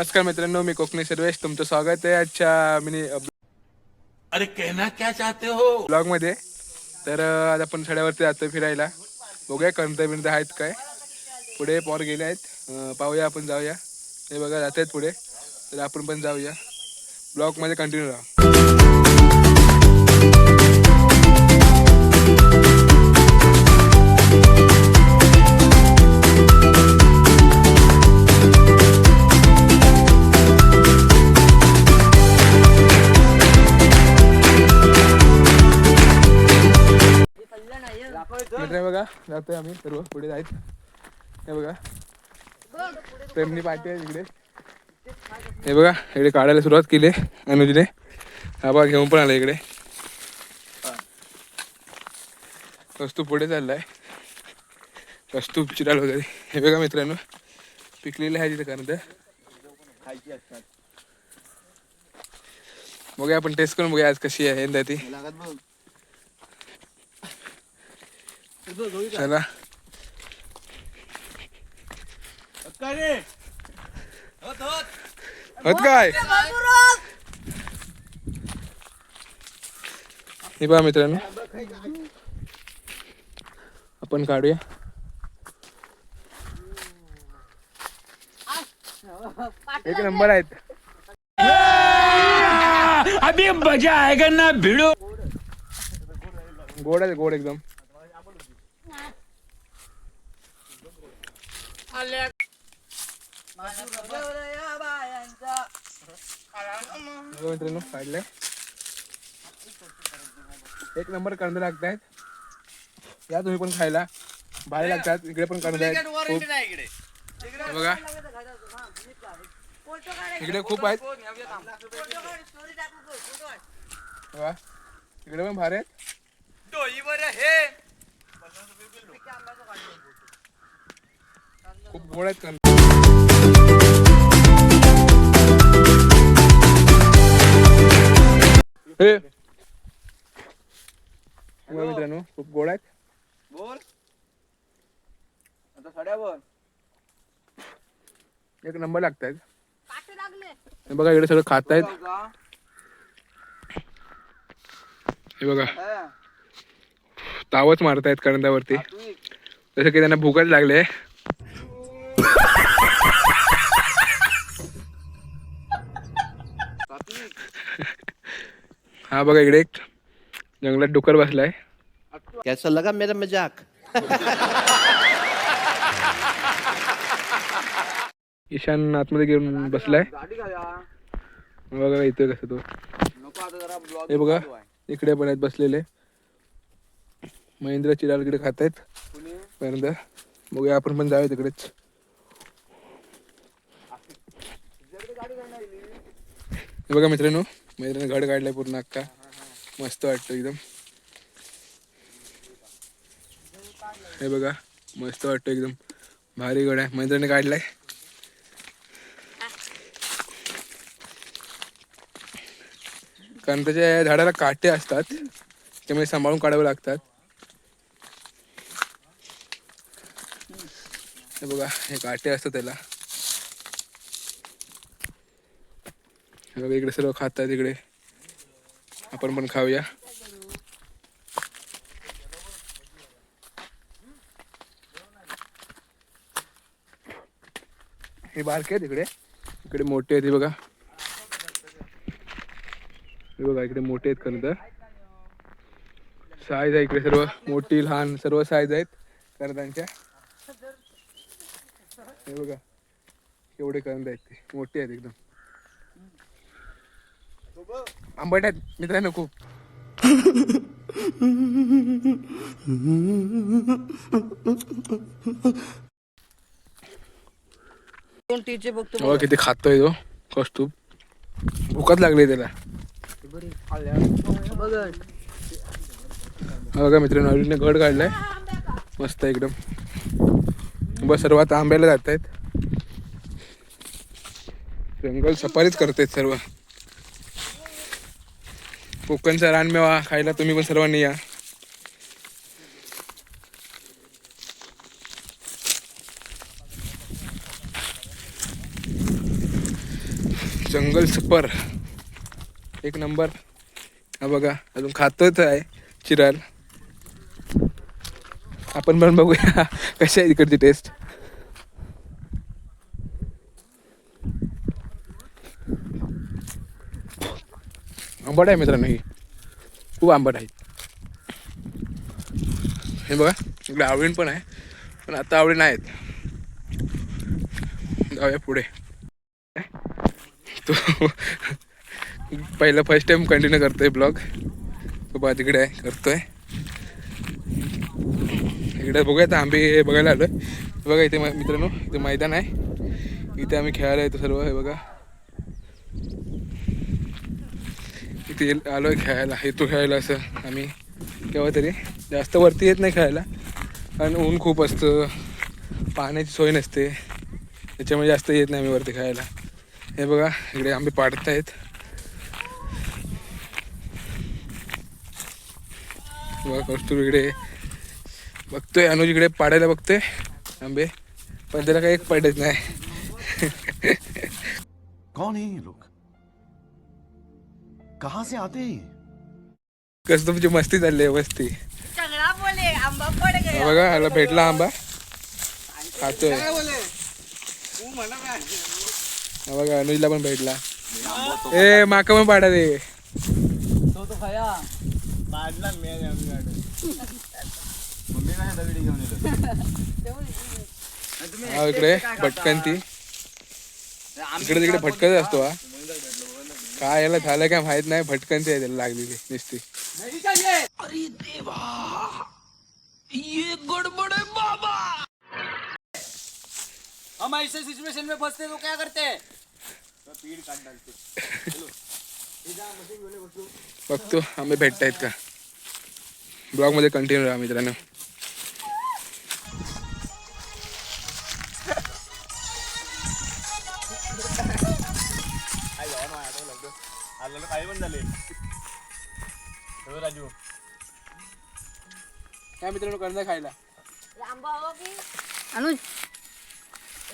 नमस्कार मित्रांनो मी कोकणी सर्वेश. तुमचं स्वागत आहे आजच्या मिनी अरे कहना क्या चाहते हो? ब्लॉगमध्ये तर आज आपण सड्यावरती जातोय फिरायला. बघूया करता बिनत आहेत काय. पुढे पॉर गेले आहेत. पाहूया आपण जाऊया. हे बघा जात आहेत पुढे. तर आपण पण जाऊया. ब्लॉगमध्ये कंटिन्यू राहा. जातोय आम्ही सर्व पुढे जायच. हे बघा. प्रेमनी पार्टी आहे इकडे हे बघा इकडे काढायला सुरुवात केली आहे अनुजने. हा बघा घेऊन पण आला इकडे. वस्तू पुढे चाललाय. वस्तू चिराल वगैरे. हे बघा मित्रांनो पिकलेले आहे तिथे कारण बघूया आपण टेस्ट करून बघूया आज कशी आहे यंदा ती. चला. होत काय? हे पहा मित्रांनो. आपण काढूया. एक नंबर आहेत. अभी मजा आएगा ना भिड़ो. गोड आहे गोड एकदम. बघा मित्रांनो काढलंय. एक नंबर कांदे लागतायत. या तुम्ही पण खायला. भारी लागतात. इकडे पण कांदे आहेत. खूप. हे बघा. इकडे खूप आहेत. बघा. इकडे पण भारी आहेत. खूप गोड आहेत कांदे हे. बघा मित्रांनो खूप गोड आहेत. बोल. आता साड्यावर एक नंबर लागतायत. हे बघा इकडे सगळं खात आहेत. हे बघा. तावच मारतायत करंदावरती जसं की त्यांना भूकच लागले. हा बघा इकडे एक. जंगलात डुकर बसलाय. कैसा लगा मेरा मजाक? ईशान आतमध्ये घेऊन बसलाय. बघा इथे कसं तो. हे बघा इकडे पण आहेत बसलेले. महेंद्र चिराल इकडे खात आहेत. पर्यंत बघूया आपण पण जाऊया तिकडेच. बघा मित्रांनो मैत्रीने घड काढलाय पूर्ण अक्का मस्त वाटतं एकदम. हे बघा मस्त वाटतं एकदम. भारी गड आहे. मैत्रीने काढलाय. कारण त्याच्या झाडाला काटे असतात त्यामुळे सांभाळून काढावे लागतात. हे बघा हे काटे असतात त्याला. बघा इकडे सर्व खात आहेत इकडे. आपण पण खाऊया. हे बारके आहेत इकडे. इकडे मोठे आहेत हे बघा. हे बघा इकडे मोठे आहेत खरं तर. साईज आहे इकडे सर्व. मोठी लहान सर्व साईज आहेत. करदांच्या हे बघा. एवढे करंद आहेत ते. मोठे आहेत एकदम. आंबट आहेत मित्रांनो खूप. टीचे बघतो किती खातोय तो कौस्तुभ भूकच लागली त्याला. बघ हा मित्रांनो अजून घड काढलाय. मस्त एकदम. बस सर्व आता आंब्याला जात आहेत जंगल सफारीच करतायत सर्व. कोकणचा रानमेवा खायला तुम्ही पण सर्वांनी या. जंगल सुपर एक नंबर. हा बघा अजून खातोच आहे चिराल. आपण पण बघूया कशी आहे इकडची टेस्ट आंबट आहे मित्रांनो ही. खूप आंबट आहे. हे बघा इकडे आवडीण पण आहे पण आता आवडी नाहीत जाऊया पुढे. तो पहिलं फर्स्ट टाइम कंटिन्यू करतोय ब्लॉग तो बा तिकडे आहे करतोय. इकडे बघूया तर आंबे बघायला आलोय. बघा इथे मित्रांनो इथे मैदान आहे. इथे आम्ही खेळायला येतो सर्व हे बघा. इथे आलोय खेळायला. येतो खेळायला असं आम्ही. केव्हा तरी. जास्त वरती येत नाही खेळायला. कारण ऊन खूप असतं. पाण्याची सोय नसते. त्याच्यामुळे जास्त येत नाही आम्ही वरती खेळायला. हे बघा इकडे आंबे पाडतायत. बघा कस्तूर इकडे. बघतोय अनुज इकडे पाडायला बघतोय आंबे. पण त्याला काही एक पडत नाही. कौन लोक कहां से आते हैं? ये? कसं तुमची मस्ती चालली आहे मस्ती. चंगड़ा बोले आंबा पड़ हा गया बघा ह्याला भेटला आंबा. खातोय हा बघा अनुजला पण भेटला. ए माका पण पाडा रे तो तो खाया पाडला मी आम्ही मम्मी काय दगडी घेऊन हा इकडे भटकंती इकडे तिकडे भटकत असतो हा. काय याला झालं काय माहीत नाही भटकंती आहे त्याला लागलेली नुसती. हम ऐसे सिचुएशन में फंसते तो क्या करते हैं? बघतो आंबे भेटतायत का? ब्लॉगमध्ये कंटिन्यू राहा मित्रांनो. काय पण झाले. राजू. काय मित्रांनो करणार खायला? आंबा हो की? अनुज.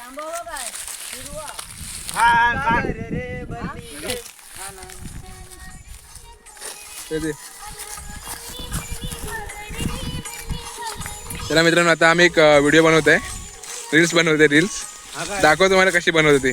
आंबा हो काय? हिरवा. चला मित्रांनो आता आम्ही एक व्हिडिओ बनवत आहे रील्स बनवते रील्स दाखव तुम्हाला कशी बनवते ती.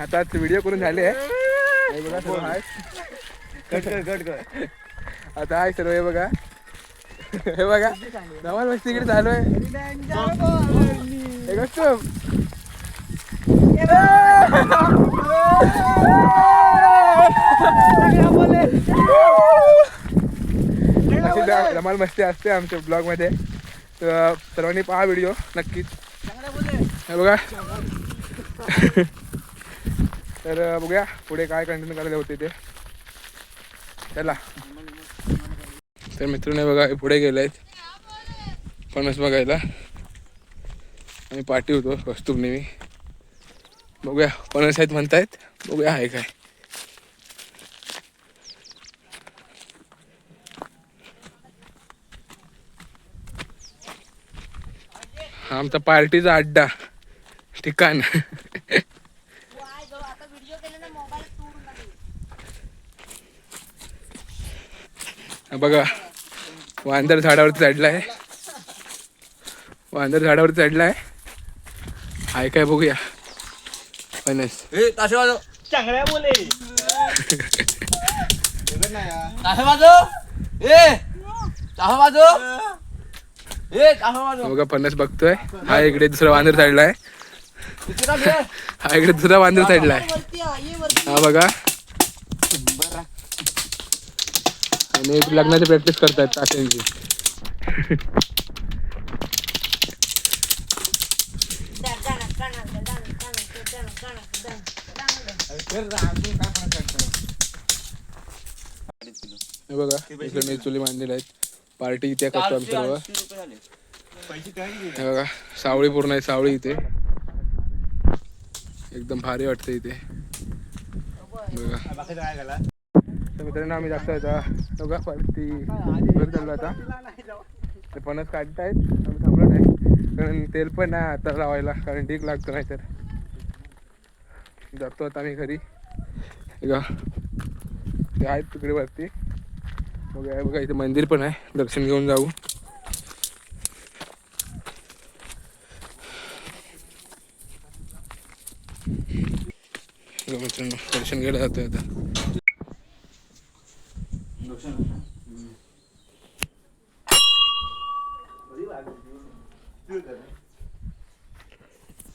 आता व्हिडिओ करून झाले. हे आता हाय सर्व हे बघा. हे बघा. धमाल मस्ती इकडे चालू आहे. हे? अशी ध- धमाल मस्ती असते आमच्या ब्लॉगमध्ये. तर सर्वांनी पहा व्हिडिओ नक्कीच. हे बघा. तर बघूया पुढे काय कंटिन्यू करायला होते ते. चला. तर मित्रांनी बघा पुढे गेले आहेत. फणस बघायला. आम्ही पाठी होतो वस्तू नेहमी. बघूया फणस आहेत म्हणतायत. बघूया आहे काय. हा आमचा पार्टीचा अड्डा ठिकाण. बघा. वांदर झाडावरती चढला आहे वांदर झाडावरती चढला आहे हाय काय बघूया. फणस चांगल्या बोले. बघा फणस बघतोय. हा इकडे दुसरा वांदर चढला आहे हा इकडे दुसरा वांदर चढला आहे हा बघा. आणि एक लग्नाची प्रॅक्टिस करतायत तात्यांची हे बघा इकडे मी चुली मांडलेल्या आहेत. पार्टी इथे करतो आम्ही सर्व. हे बघा सावळी पूर्ण आहे सावळी इथे. एकदम भारी वाटते इथे. बघा. तर मित्रांनो आम्ही जास्त आता दोघा पार्टी घर चाललो आता. ते काढत काढतायत आम्ही थांबलो नाही. कारण तेल पण नाही आता लावायला कारण ढीक लागतो नाही तर जातो आता आम्ही घरी. हे ते आहेत तिकडे वरती. बघा बघा इथे मंदिर पण आहे. दर्शन घेऊन जाऊ. मित्रांनो दर्शन घ्यायला जातोय आता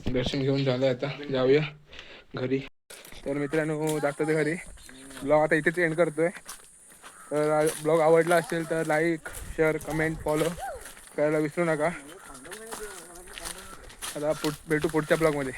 दर्शन घेऊन झालं आता. जाऊया घरी. तर मित्रांनो जातो ते घरी. ब्लॉग आता इथेच एंड करतोय. तर ब्लॉग आवडला असेल तर लाईक शेअर कमेंट फॉलो करायला विसरू नका. आता पुढ भेटू पुढच्या ब्लॉगमध्ये